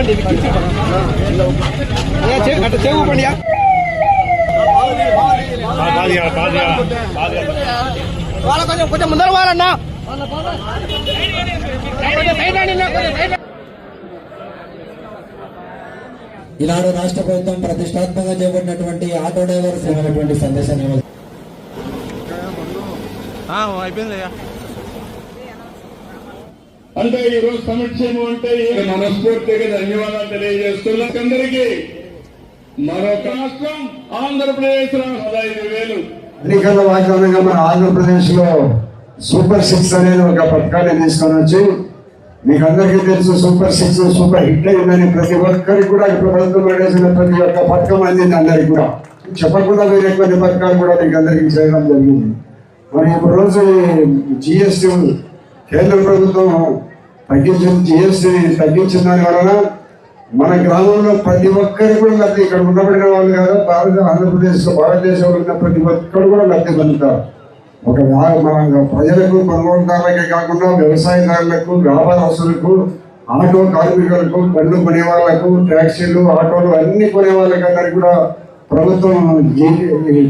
ఇవ్వండి అట్లా వాళ్ళ కొంచెం కొంచెం ముందర వాళ్ళన్నా. ఈనాడు రాష్ట్ర ప్రభుత్వం ప్రతిష్టాత్మకంగా చేపట్టినటువంటి ఆటో డ్రైవర్స్ సందేశాన్ని ఇవ్వాలి. అంటే ఈ రోజు సమక్షేమం అంటే మనస్ఫూర్తిగా ధన్యవాదాలు తెలియజేస్తున్నాం. అందరికీ మరొక రాష్ట్రం ఆంధ్రప్రదేశ్ పదహైదు వేలు. ఎన్నికల వాగ్దానంగా మన ఆంధ్రప్రదేశ్లో సూపర్ సిక్స్ అనేది ఒక పథకాన్ని తీసుకొని వచ్చి మీకు అందరికీ తెలుసు సూపర్ సిక్స్ సూపర్ హిట్ అయిందని ప్రతి ఒక్కరికి కూడా ఇప్పుడు ప్రభుత్వం వేసిన ప్రతి ఒక్క పథకం అందింది అందరికి కూడా. చెప్పకుండా వేరే కొన్ని పథకాలు కూడా మీకు అందరికీ చేయడం జరిగింది. మరి ఇప్పుడు రోజు జిఎస్టీ కేంద్ర ప్రభుత్వం తగ్గించిన జిఎస్టీ తగ్గించిన దాని వలన మన గ్రామంలో ప్రతి ఒక్కరు కూడా లబ్ధి ఇక్కడ ఉన్నప్పటికీ వాళ్ళు కాదు భారత ఆంధ్రప్రదేశ్ భారతదేశంలో ఉన్న ప్రతి ఒక్కరు కూడా లబ్ధి పొందుతారు. ఒక మన ప్రజలకు కొనుగోలుదారులకే కాకుండా వ్యవసాయదారులకు వ్యాపారస్తులకు ఆటో కార్మికులకు బండ్లు కొనే వాళ్ళకు ట్యాక్సీలు ఆటోలు అన్ని కొనే వాళ్ళకి అందరికి కూడా ప్రభుత్వం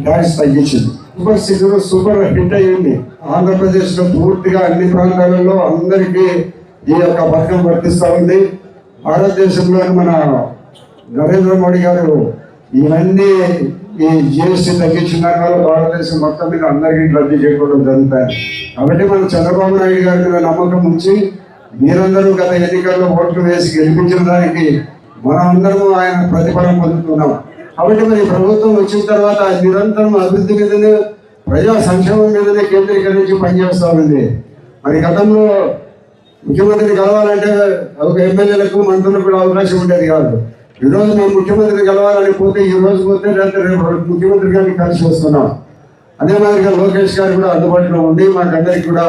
ట్యాక్స్ తగ్గించింది. సూపర్ సిక్స్ సూపర్ హిట్ అయ్యింది. ఆంధ్రప్రదేశ్లో పూర్తిగా అన్ని ప్రాంతాలలో అందరికీ ఈ యొక్క పథకం వర్తిస్తూ ఉంది. భారతదేశంలో మన నరేంద్ర మోడీ గారు ఇవన్నీ ఈ జిఎస్టీ తగ్గించిన దాని వల్ల భారతదేశం మొత్తం మీద అందరికీ రద్దు చేయకూడదు జరుగుతాయి కాబట్టి మన చంద్రబాబు నాయుడు గారి మీద నమ్మకం ఉంచి మీరందరూ గత ఎన్నికల్లో ఓట్లు వేసి గెలిపించిన దానికి మనం అందరము ఆయన ప్రతిఫలం పొందుతున్నాం. కాబట్టి మరి ప్రభుత్వం వచ్చిన తర్వాత నిరంతరం అభివృద్ధి మీదనే ప్రజా సంక్షేమం మీదనే కేంద్రీకరించి పనిచేస్తా ఉంది. మరి గతంలో ముఖ్యమంత్రిని కలవాలంటే ఒక ఎమ్మెల్యేలకు మంత్రులకు కూడా అవకాశం ఉండేది కాదు. ఈ రోజు మేము ముఖ్యమంత్రిని కలవాలని పోతే ఈ రోజు పోతే లేకపోతే రేపు ముఖ్యమంత్రి గారిని కలిసి వస్తున్నాం. అదే మాదిరిగా లోకేష్ గారు కూడా అందుబాటులో ఉండి మాకందరికి కూడా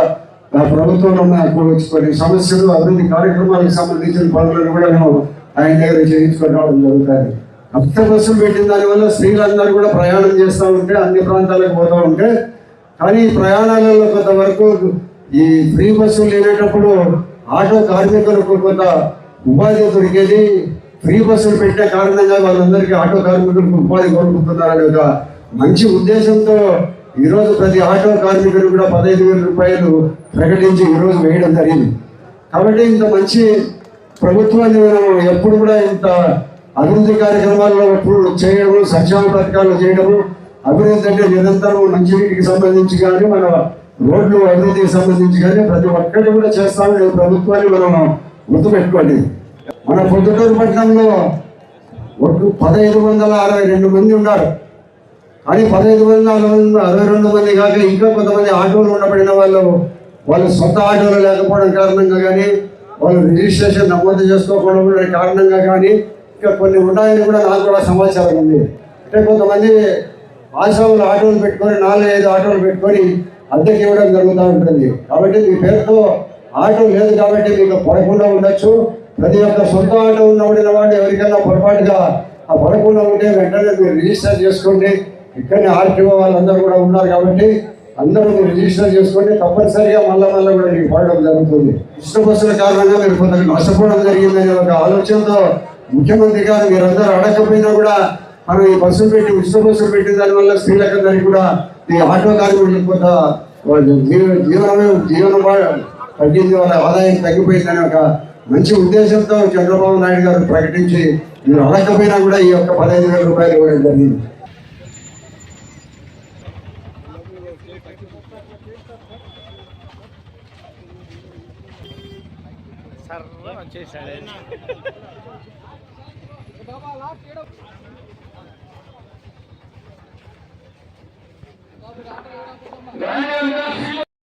ఆ ప్రభుత్వంలో మాకు కొన్ని సమస్యలు అభివృద్ధి కార్యక్రమాలకు సంబంధించిన పనులను కూడా మేము ఆయన దగ్గర చేయించుకోవడం జరుగుతుంది. అర్థ బస్సులు పెట్టిన దానివల్ల స్త్రీలందరూ కూడా ప్రయాణం చేస్తూ ఉంటే అన్ని ప్రాంతాలకు పోతూ ఉంటే. కానీ ఈ ప్రయాణాలలో కొంతవరకు ఈ ఫ్రీ బస్సులు లేనేటప్పుడు ఆటో కార్మికులకు కొంత ఉపాధి దొరికేది. ఫ్రీ బస్సులు పెట్టే కారణంగా వాళ్ళందరికీ ఆటో కార్మికులకు ఉపాధి కోరుకుంటున్నారనే ఒక మంచి ఉద్దేశంతో ఈరోజు ప్రతి ఆటో కార్మికులు కూడా పదహైదు వేల రూపాయలు ప్రకటించి ఈరోజు వేయడం జరిగింది. కాబట్టి ఇంత మంచి ప్రభుత్వాన్ని మనం ఎప్పుడు కూడా ఇంత అభివృద్ధి కార్యక్రమాల్లో ఎప్పుడు చేయడము సంక్షేమ పథకాలు చేయడము అభివృద్ధి అంటే నిరంతరం మంచినీటికి సంబంధించి కానీ మన రోడ్లు అభివృద్ధికి సంబంధించి కానీ ప్రతి ఒక్కటి కూడా చేస్తామని ప్రభుత్వాన్ని మనం గుర్తుపెట్టుకోండి. మన పొద్దుటూరు పట్టణంలో ఒక పదహైదు వందల అరవై రెండు మంది ఉన్నారు. కానీ పదహైదు వందల అరవై రెండు మంది కాక ఇంకా కొంతమంది ఆటోలు ఉండబడిన వాళ్ళు వాళ్ళ సొంత ఆటోలు లేకపోవడం కారణంగా కానీ వాళ్ళు రిజిస్ట్రేషన్ నమోదు చేసుకోకపోవడం కారణంగా కానీ ఇంకా కొన్ని ఉన్నాయని కూడా నాకు కూడా సమాచారం ఉంది. అంటే కొంతమంది ఆశ్రమంలో ఆటోలు పెట్టుకొని నాలుగు ఐదు ఆటోలు పెట్టుకొని అద్దెకి ఇవ్వడం జరుగుతూ ఉంటుంది. కాబట్టి మీ పేరుతో ఆటో లేదు కాబట్టి మీకు పడకుండా ఉండొచ్చు. ప్రతి ఒక్క సొంత ఆటో ఉన్నబడిన వాడు ఎవరికైనా పొరపాటుగా ఆ పడకుండా ఉంటే వెంటనే మీరు రిజిస్టర్ చేసుకోండి. ఇక్కడనే ఆర్టీఓ వాళ్ళందరూ కూడా ఉన్నారు కాబట్టి అందరూ మీరు రిజిస్టర్ చేసుకోండి. తప్పనిసరిగా మళ్ళా మళ్ళీ కూడా మీకు పడడం జరుగుతుంది. ఇష్ట బస్సుల కారణంగా మీరు కొంత నష్టపోవడం జరిగిందనే ఒక ఆలోచనతో ముఖ్యమంత్రి గారు మీరందరూ అడగకపోయినా కూడా మనం ఈ బస్సులు పెట్టి ఉచిత బస్సులు పెట్టిన దానివల్ల స్త్రీలకందరికీ కూడా ఈ ఆటో కార్మికులు కొంత జీవన జీవనమే జీవనం తగ్గింది వాళ్ళ ఆదాయం తగ్గిపోయిందని ఒక మంచి ఉద్దేశంతో చంద్రబాబు నాయుడు గారు ప్రకటించి మీరు అడగకపోయినా కూడా ఈ యొక్క పదహైదు వేల రూపాయలు ఇవ్వడం జరిగింది.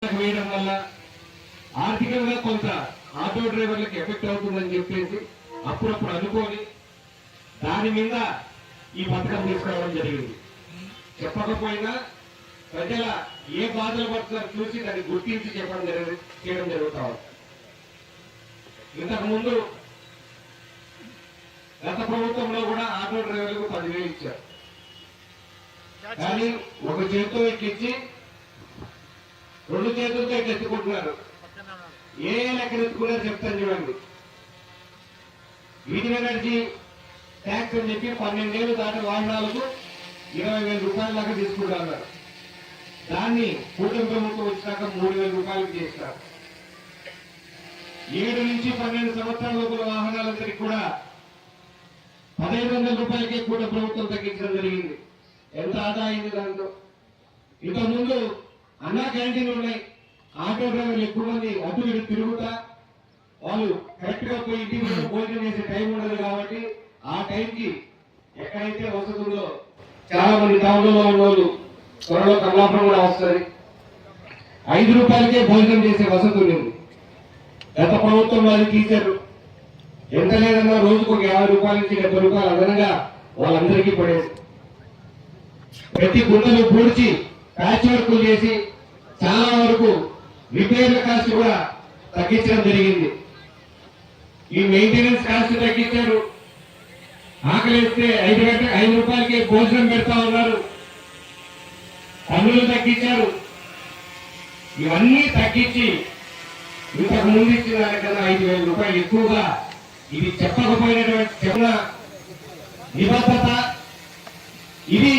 వేయడం వల్ల ఆర్థికంగా కొంత ఆటో డ్రైవర్లకు ఎఫెక్ట్ అవుతుందని చెప్పేసి అప్పుడప్పుడు అనుకోని దాని మీద ఈ పథకం తీసుకురావడం జరిగింది. చెప్పకపోయినా ప్రజల ఏ బాధలు పడుతున్నారో చూసి దాన్ని గుర్తించి చెప్పడం జరిగి చేయడం జరుగుతా ఇంతకుముందు గత ప్రభుత్వంలో కూడా ఆటో డ్రైవర్లకు పదివేలు ఇచ్చారు. కానీ ఒక చేతితో ఎక్కించి రెండు చేతులతో ఇట్లా ఎత్తుకుంటున్నారు ఏ లెక్క ఎత్తుకున్నారో చెప్తాను చూడండి. వీధి ఎనర్జీ ట్యాక్స్ అని చెప్పి పన్నెండేళ్ళు దాటి వాహనాలకు ఇరవై వేల రూపాయల దాకా తీసుకుంటారు దాన్ని కూటమి ప్రభుత్వం వచ్చినాక మూడు వేల రూపాయలకు చేస్తారు. ఏడు నుంచి పన్నెండు సంవత్సరాల లోపల వాహనాలందరికీ కూడా పదహైదు వందల రూపాయలకే కూడా ప్రభుత్వం తగ్గించడం జరిగింది. ఎంత ఆదా అయింది దాంతో ఇంతకుముందు అన్నా క్యాంటీన్లు ఉన్నాయి. ఆటో డ్రైవర్లు ఎక్కువ మంది అటు ఇటు తిరుగుతా వాళ్ళు కరెక్ట్గా పోయి ఇంటికి భోజనం చేసే టైం ఉండదు కాబట్టి ఆ టైంకి ఎక్కడైతే వసతి ఉందో చాలా మంది టౌన్లలో ఉన్నోళ్ళు త్వరలో కమలాపురం కూడా వస్తుంది ఐదు రూపాయలకే భోజనం చేసే వసతి ఉంది గత ప్రభుత్వం వాళ్ళు తీశారు. ఎంత లేదన్నా రోజుకు ఒక యాభై రూపాయల నుంచి డెబ్బై రూపాయలు అదనంగా వాళ్ళందరికీ పడేది. ప్రతి గుండెలు పూడ్చి ప్యాచ్ వర్కులు చేసి చాలా వరకు రిపేర్ల కాస్ట్ కూడా తగ్గించడం జరిగింది. ఈ మెయింటెనెన్స్ కాస్ట్ తగ్గించారు. ఆకలిస్తే ఐదు గంట ఐదు రూపాయలకి భోజనం పెడతా ఉన్నారు. పన్నులు తగ్గించారు. ఇవన్నీ తగ్గించి ఇంతకు ముందు ఇచ్చిన దానికన్నా ఐదు వేల రూపాయలు ఎక్కువగా ఇది చెప్పకపోయినటువంటి చెప్పిన నిబద్ధత ఇది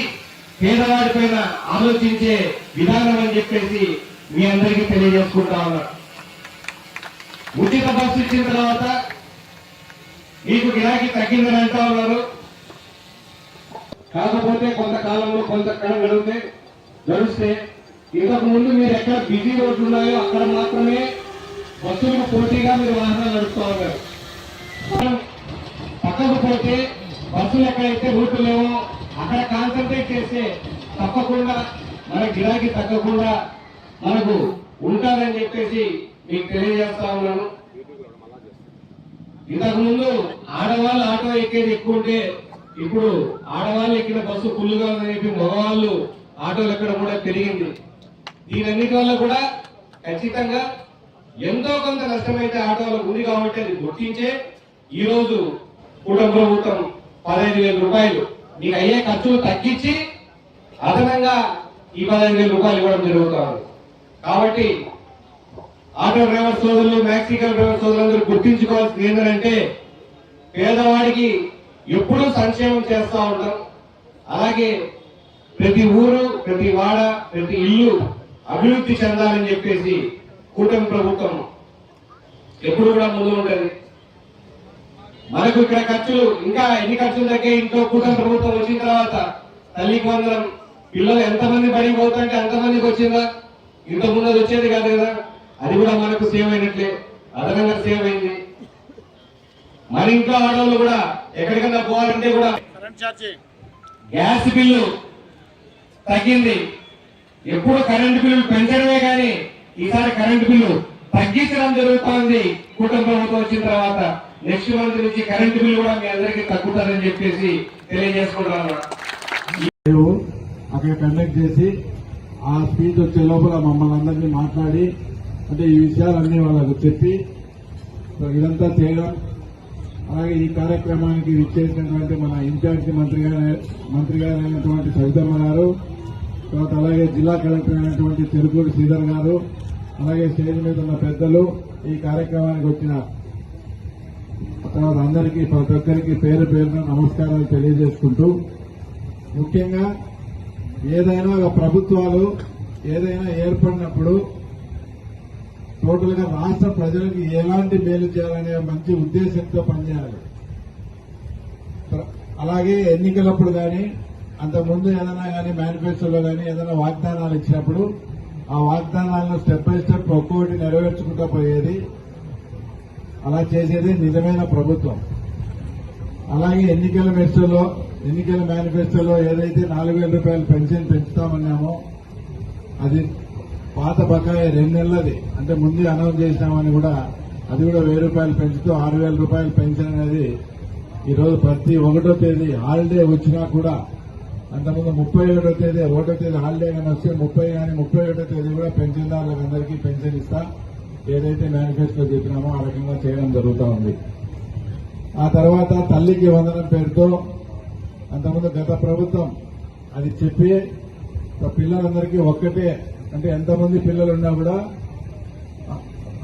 పేదవాడి పైన ఆలోచించే విధానం అని చెప్పేసి మీ అందరికీ తెలియజేసుకుంటా ఉన్నారు ఉచిత బస్సు ఇచ్చిన తర్వాత మీకు గిరాకీ తగ్గిందని అంటా ఉన్నారు. కాకపోతే కొంతకాలంలో కొంతకాలం గడిగితే గడిస్తే ఇంతకు ముందు మీరు ఎక్కడ బిజీ రోడ్లు ఉన్నాయో అక్కడ మాత్రమే బస్సులకు పోటీగా మీరు వాహనాలు నడుపుతా ఉన్నారు. మనం పక్కకు పోతే బస్సులు ఎక్కడైతే రూట్లు లేవో అక్కడ కాన్సన్ట్రేట్ చేస్తే తప్పకుండా మన గిరాకీ తగ్గకుండా మనకు ఉంటారని చెప్పేసి మీకు తెలియజేస్తా ఉన్నాను. ఇంతకు ముందు ఆడవాళ్ళు ఆటో ఎక్కేది ఎక్కువ ఉంటే ఇప్పుడు ఆడవాళ్ళు ఎక్కిన బస్సు ఫుల్గా ఉందని చెప్పి మగవాళ్ళు ఆటోలు ఎక్కడం కూడా పెరిగింది. దీనన్నిటి వల్ల కూడా ఖచ్చితంగా ఎంతో కొంత నష్టమైతే ఆటోలకు ఉంది కాబట్టి అది గుర్తించే ఈరోజు రోజు కూటమి ప్రభుత్వం పదహైదు వేల రూపాయలు మీకు అయ్యే ఖర్చులు తగ్గించి అదనంగా ఈ పదహైదు వేల రూపాయలు ఇవ్వడం జరుగుతుంది కాబట్టి ఆటో డ్రైవర్ సోదరులు మ్యాక్సికల్ డ్రైవర్ సోదరులందరూ గుర్తించుకోవాల్సింది ఏంటంటే పేదవాడికి ఎప్పుడూ సంక్షేమం చేస్తూ ఉంటాం అలాగే ప్రతి ఊరు ప్రతి వాడ ప్రతి ఇల్లు అభివృద్ధి చెందాలని చెప్పేసి కూటమి ప్రభుత్వం ఎప్పుడు కూడా ముందు ఉంటుంది మనకు ఇక్కడ ఖర్చులు ఇంకా ఎన్ని ఖర్చులు తగ్గాయి ఇంట్లో కూటమి ప్రభుత్వం వచ్చిన తర్వాత తల్లికి వందరం పిల్లలు ఎంతమంది బడికి పోతుంటే అంతమందికి వచ్చిందా? ఇంత ముందు వచ్చేది కాదు కదా. అది కూడా మనకు సేవ్ అయినట్లే. అదనంగా సేవ్ అయింది. మన ఇంట్లో ఆడవాళ్ళు కూడా ఎక్కడికన్నా పోవాలంటే కూడా గ్యాస్ బిల్లు తగ్గింది. ఎప్పుడు కరెంటు బిల్లులు పెంచడమే కానీ ఈసారి కరెంటు బిల్లు తగ్గించడం జరుగుతోంది. కూటమి ప్రభుత్వం వచ్చిన తర్వాత నెక్స్ట్ మంత్ నుంచి కరెంట్ బిల్ కూడా మీ అందరికీ తగ్గుతుందని చెప్పేసి తెలియజేసుకుంటున్నాను లేవు అక్కడ కండక్ట్ చేసి ఆ స్పీచ్ వచ్చే లోపల మమ్మల్ని అందరినీ మాట్లాడి అంటే ఈ విషయాలన్నీ వాళ్ళకు చెప్పి ఇదంతా చేయడం. అలాగే ఈ కార్యక్రమానికి ఇచ్చేసినటువంటి మన ఇన్ఛార్జ్ మంత్రి గారు మంత్రి అయినటువంటి సవితమ్మ గారు తర్వాత అలాగే జిల్లా కలెక్టర్ అయినటువంటి చెరుకూరి శ్రీధర్ గారు అలాగే స్టేజ్ మీద ఉన్న పెద్దలు ఈ కార్యక్రమానికి వచ్చిన తర్వాత అందరికీ ప్రతి ఒక్కరికి పేరు పేరున నమస్కారాలు తెలియజేసుకుంటూ ముఖ్యంగా ఏదైనా ఒక ప్రభుత్వాలు ఏదైనా ఏర్పడినప్పుడు టోటల్గా రాష్ట్ర ప్రజలకు ఎలాంటి మేలు చేయాలనే మంచి ఉద్దేశంతో పనిచేయాలి. అలాగే ఎన్నికలప్పుడు కానీ అంతకుముందు ఏదైనా కానీ మేనిఫెస్టోలో కానీ ఏదైనా వాగ్దానాలు ఇచ్చినప్పుడు ఆ వాగ్దానాలను స్టెప్ బై స్టెప్ ఒక్కొక్కటి నెరవేర్చుకుంటూ పోయేది అలా చేసేది నిజమైన ప్రభుత్వం. అలాగే ఎన్నికల మెస్టోలో ఎన్నికల మేనిఫెస్టోలో ఏదైతే నాలుగు వేల రూపాయలు పెన్షన్ పెంచుతామన్నామో అది పాత బకాయి రెండు నెలలది. అంటే ముందే అనౌన్స్ చేసినామని కూడా అది కూడా వెయ్యి రూపాయలు పెంచుతూ ఆరు వేల రూపాయలు పెన్షన్ అనేది ఈరోజు ప్రతి ఒకటో తేదీ హాలిడే వచ్చినా కూడా అంతకుముందు ముప్పై ఏడో తేదీ ఒకటో తేదీ హాలిడే కానీ వస్తే ముప్పై కానీ ముప్పై ఒకటో తేదీ కూడా పెన్షన్దారులకు అందరికీ పెన్షన్ ఇస్తా. ఏదైతే మేనిఫెస్టో చెప్పినామో ఆ రకంగా చేయడం జరుగుతూ ఉంది. ఆ తర్వాత తల్లికి వందనం పేరుతో అంతకుముందు గత ప్రభుత్వం అది చెప్పి పిల్లలందరికీ ఒక్కటే అంటే ఎంతమంది పిల్లలు ఉన్నా కూడా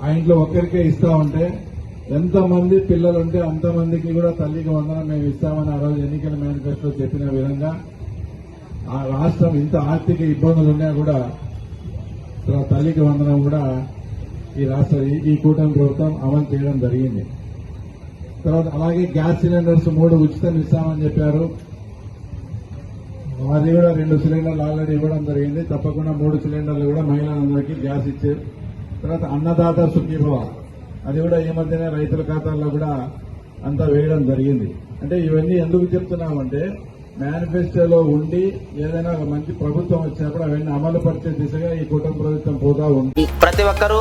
ఆ ఇంట్లో ఒక్కరికే ఇస్తా ఉంటే ఎంతమంది పిల్లలు ఉంటే అంతమందికి కూడా తల్లికి వందనం మేము ఇస్తామని ఆ రోజు ఎన్నికల మేనిఫెస్టో చెప్పిన విధంగా ఆ రాష్ట్రం ఇంత ఆర్థిక ఇబ్బందులు ఉన్నా కూడా తల్లికి వందనం కూడా ఈ రాష్ట్ర ఈ- కూటమి ప్రభుత్వం అమలు చేయడం జరిగింది. తర్వాత అలాగే గ్యాస్ సిలిండర్స్ మూడు ఉచితం ఇస్తామని చెప్పారు. అది కూడా రెండు సిలిండర్లు ఆల్రెడీ ఇవ్వడం జరిగింది. తప్పకుండా మూడు సిలిండర్లు కూడా మహిళలందరికీ గ్యాస్ ఇచ్చారు. తర్వాత అన్నదాత సుఖీభవ. అది కూడా ఈ మధ్యనే రైతుల ఖాతాల్లో కూడా అంతా వేయడం జరిగింది. అంటే ఇవన్నీ ఎందుకు చెప్తున్నామంటే మేనిఫెస్టోలో ఉండి ఏదైనా ఒక మంచి ప్రభుత్వం వచ్చినప్పుడు అవన్నీ అమలు పరిచే దిశగా ఈ కుటుంబ ప్రభుత్వం పోతా ఉంది. ప్రతి ఒక్కరూ